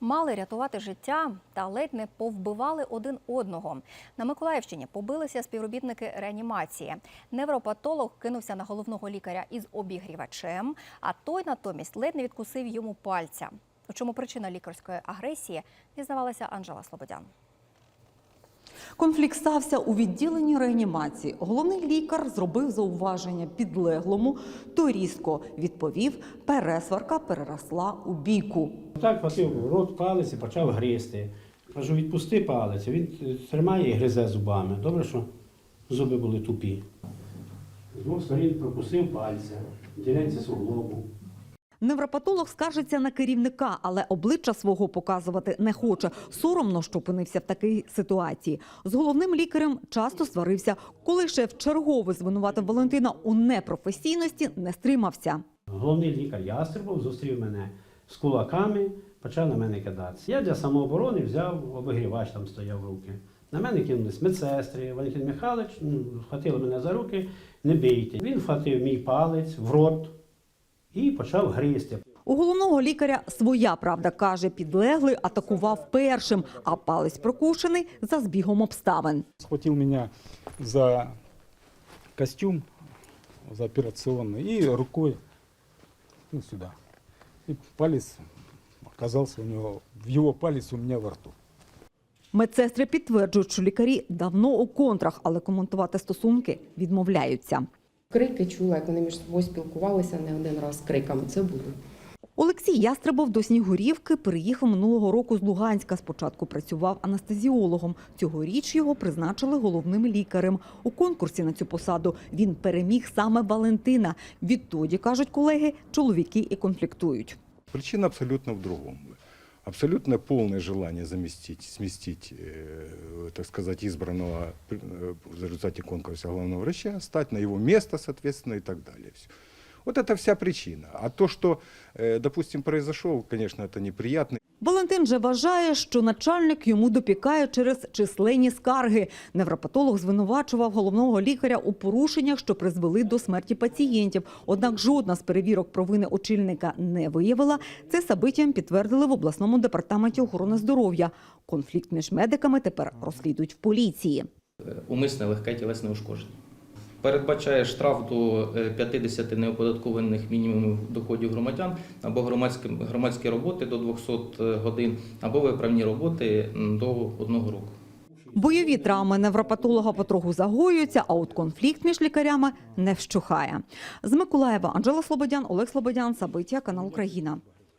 Мали рятувати життя та ледь не повбивали один одного. На Миколаївщині побилися співробітники реанімації. Невропатолог кинувся на головного лікаря із обігрівачем, а той натомість ледь не відкусив йому пальця. У чому причина лікарської агресії, дізнавалася Анжела Слободян. Конфлікт стався у відділенні реанімації. Головний лікар зробив зауваження підлеглому, той різко відповів, пересварка переросла у бійку. Так хватив рот палець і почав гризти. Кажу, відпусти палець. Він е, тримає і гризе зубами. Добре, що зуби були тупі. З двох сторін прокусив пальця, ділянця суглобу. Невропатолог скаржиться на керівника, але обличчя свого показувати не хоче. Соромно, що опинився в такій ситуації. З головним лікарем часто сварився. Коли шеф чергово звинуватив Валентина у непрофесійності, не стримався. Головний лікар Ястребов зустрів мене з кулаками, почав на мене кидатися. Я для самооборони взяв обігрівач, там стояв руки. На мене кинулись медсестри. Валентин Михайлович ну, вхватили мене за руки, не бийте. Він вхватив мій палець в рот і почав гризти. У головного лікаря своя правда каже, підлеглий атакував першим, а палець прокушений за збігом обставин. схватил меня за костюм, за операционный, и рукой ну, сюда. И палец оказался у него, в его палец у меня во рту. Медсестри підтверджують, що лікарі давно у контрах, але коментувати стосунки відмовляються. Крики чула, як вони між собою спілкувалися не один раз криками. Це було. Олексій Ястребов до Снігурівки переїхав минулого року з Луганська. Спочатку працював анестезіологом. Цьогоріч його призначили головним лікарем. У конкурсі на цю посаду він переміг саме Валентина. Відтоді, кажуть колеги, чоловіки і конфліктують. Причина абсолютно в другом Абсолютно полное желание заместить, сместить, э, так сказать, избранного э, в результате конкурса главного врача, стать на его место, соответственно, и так далее. Всё. Вот это вся причина. А то, что, э, допустим, произошел, конечно, это неприятно. Валентин же вважає, що начальник йому допікає через численні скарги. Невропатолог звинувачував головного лікаря у порушеннях, що призвели до смерті пацієнтів. Однак жодна з перевірок провини очільника не виявила. Це собиттям підтвердили в обласному департаменті охорони здоров'я. Конфлікт між медиками тепер розслідують в поліції. умисне легке тілесне ушкодження. Передбачає штраф до е, 50 неоподаткованих мінімумів доходів громадян або громадські, громадські роботи до 200 годин, або виправні роботи до одного року. Бойові травми невропатолога потроху загоюються, а от конфлікт між лікарями не вщухає. З Миколаєва Анжела Слободян, Олег Слободян, Сабиття, канал Україна.